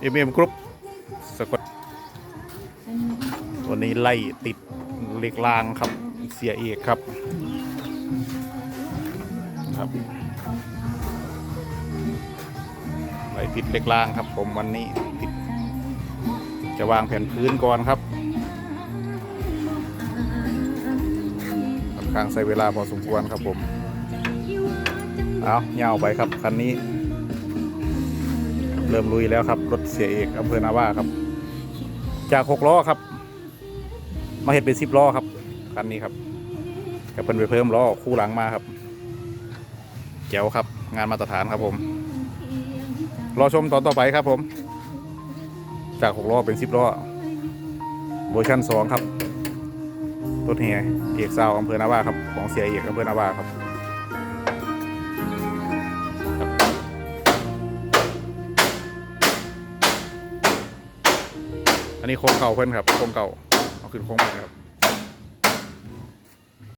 เอ็มเอ็มกรุ๊ปสกดวันนี้ไล่ติดเล็กรางครับเสียเอกครับครับไล่ติดเล็กรางครับ ผมวันนี้ติด จะวางแผ่นพื้นก่อนครับค่อนข้างใช้เวลาพอสมควรครับผม เอาเงาไปครับคันนี้ เริ่มลุยแล้วครับรถเสียเอกอำเภอนาว่าครับ จากหกล้อครับ มาเห็นเป็นสิบล้อครับคันนี้ครับก็เป็นไปเพิ่มล้อคู่หลังมาครับแจ๋วครับ งานมาตรฐานครับผม รอชมตอนต่อไปครับผม จากหกล้อเป็นสิบล้อเวอร์ชันสองครับรถแห่เอกซาวอำเภอนาว่าครับของเสียเอกอำเภอนาว่าครับ อันนี้โค้งเก่าเพื่อนครับโค้งเก่าเอาขึ้นโค้งใหม่ครับ